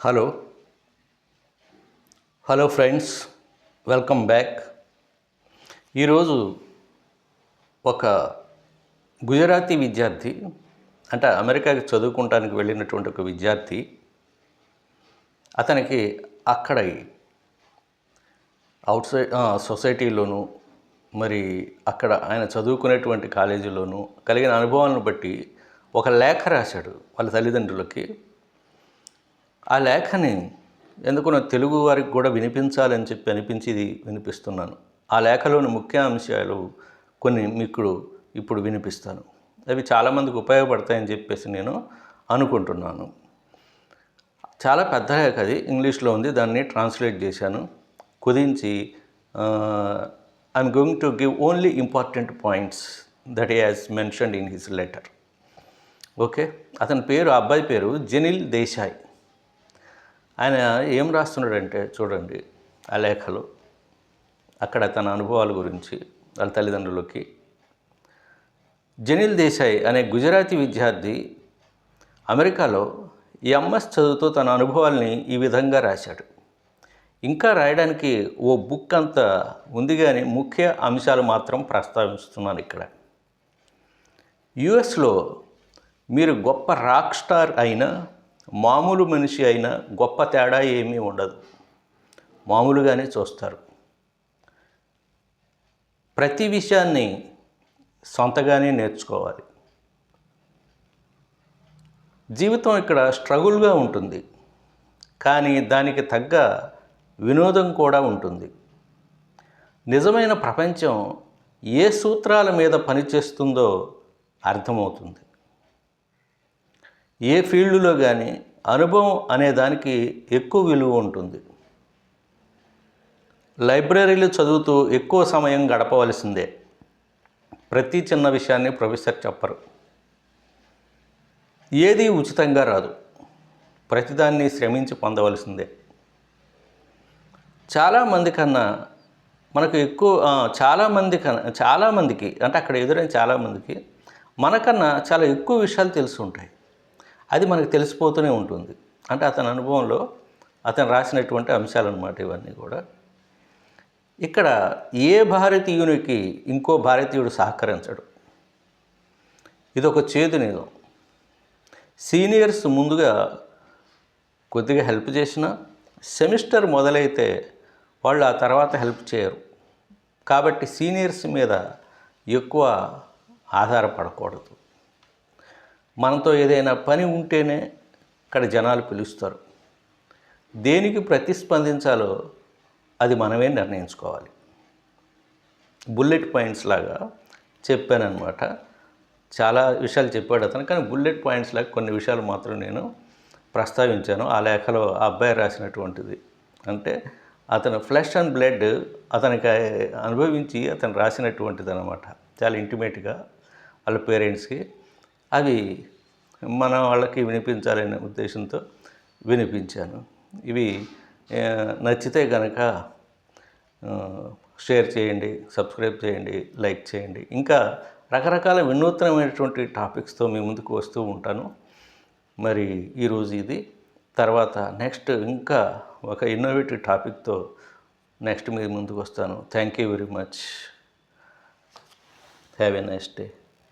Hello hello friends welcome back ఈరోజు ఒక గుజరాతీ విద్యార్థి అంటే అమెరికాకి చదువుకుంటానికి వెళ్ళినటువంటి ఒక విద్యార్థి అతనికి అక్కడ అవుట్ సైడ్ సొసైటీలోను మరి అక్కడ ఆయన చదువుకునేటువంటి కాలేజీలోను కలిగిన అనుభవాలను బట్టి ఒక లేఖ రాశాడు వాళ్ళ తల్లిదండ్రులకి. ఆ లేఖని ఎందుకు నా తెలుగు వారికి కూడా వినిపించాలని చెప్పి అనిపించి ఇది వినిపిస్తున్నాను. ఆ లేఖలోని ముఖ్య అంశాలు కొన్ని మీకు ఇప్పుడు వినిపిస్తాను. అవి చాలామందికి ఉపయోగపడతాయని చెప్పేసి నేను అనుకుంటున్నాను. చాలా పెద్ద లేఖ అది ఇంగ్లీష్లో ఉంది. దాన్ని ట్రాన్స్లేట్ చేశాను. కుదించి I'm going to give only important points that he mentioned in his letter okay అతని పేరు ఆ అబ్బాయి పేరు జెనిల్ దేశాయ్ ఆయన ఏం రాస్తున్నాడంటే చూడండి ఆ లేఖలో అక్కడ తన అనుభవాల గురించి వాళ్ళ తల్లిదండ్రులకి. జనిల్ దేశాయ్ అనే గుజరాతీ విద్యార్థి అమెరికాలో ఎంఎస్ చదువుతూ తన అనుభవాల్ని ఈ విధంగా రాశాడు. ఇంకా రాయడానికి ఓ బుక్ అంతా ఉంది కానీ ముఖ్య అంశాలు మాత్రం ప్రస్తావిస్తున్నాను ఇక్కడ. యుఎస్లో మీరు గొప్ప రాక్ స్టార్ అయినా మామూలు మనిషి అయినా గొప్ప తేడా ఏమీ ఉండదు. మామూలుగానే చూస్తారు. ప్రతి విషయాన్ని సొంతగానే నేర్చుకోవాలి. జీవితం ఇక్కడ స్ట్రగుల్గా ఉంటుంది. కానీ దానికి తగ్గ వినోదం కూడా ఉంటుంది. నిజమైన ప్రపంచం ఏ సూత్రాల మీద పనిచేస్తుందో అర్థమవుతుంది. ఏ ఫీల్డ్లో కానీ అనుభవం అనే దానికి ఎక్కువ విలువ ఉంటుంది. లైబ్రరీలు చదువుతూ ఎక్కువ సమయం గడపవలసిందే. ప్రతి చిన్న విషయాన్ని ప్రొఫెసర్ చెప్పరు. ఏది ఉచితంగా రాదు. ప్రతిదాన్ని శ్రమించి పొందవలసిందే. చాలామంది కన్నా మనకు ఎక్కువ చాలామంది కన్నా చాలామందికి అంటే అక్కడ ఎదురైన చాలామందికి మనకన్నా చాలా ఎక్కువ విషయాలు తెలిసి ఉంటాయి అది మనకు తెలిసిపోతూనే ఉంటుంది. అంటే అతని అనుభవంలో అతను రాసినటువంటి అంశాలన్నమాట ఇవన్నీ కూడా. ఇక్కడ ఏ భారతీయునికి ఇంకో భారతీయుడు సహకరించడు? ఇది ఒక చేదు నిజం. సీనియర్స్ ముందుగా కొద్దిగా హెల్ప్ చేసిన సెమిస్టర్ మొదలైతే వాళ్ళు ఆ తర్వాత హెల్ప్ చేయరు. కాబట్టి సీనియర్స్ మీద ఎక్కువ ఆధారపడకూడదు. మనతో ఏదైనా పని ఉంటేనే ఇక్కడ జనాలు పిలుస్తారు. దేనికి ప్రతిస్పందించాలో అది మనమే నిర్ణయించుకోవాలి. బుల్లెట్ పాయింట్స్ లాగా చెప్పానమాట చాలా విషయాలు చెప్పాడు అతను కానీ బుల్లెట్ పాయింట్స్ లాగా కొన్ని విషయాలు మాత్రం నేను ప్రస్తావించాను. ఆ లేఖలో ఆ అబ్బాయి రాసినటువంటిది అంటే అతను ఫ్లెష్ అండ్ బ్లడ్ అతనికి అనుభవించి అతను రాసినటువంటిది అనమాట చాలా ఇంటిమేట్గా వాళ్ళ పేరెంట్స్కి. అవి మన వాళ్ళకి వినిపించాలనే ఉద్దేశంతో వినిపించాను. ఇవి నచ్చితే కనుక షేర్ చేయండి సబ్స్క్రైబ్ చేయండి లైక్ చేయండి. ఇంకా రకరకాల వినూత్నమైనటువంటి టాపిక్స్తో మీ ముందుకు వస్తూ ఉంటాను. మరి ఈరోజు ఇది. తర్వాత నెక్స్ట్ ఇంకా ఒక ఇన్నోవేటివ్ టాపిక్తో నెక్స్ట్ మీ ముందుకు వస్తాను. Thank you very much have a nice day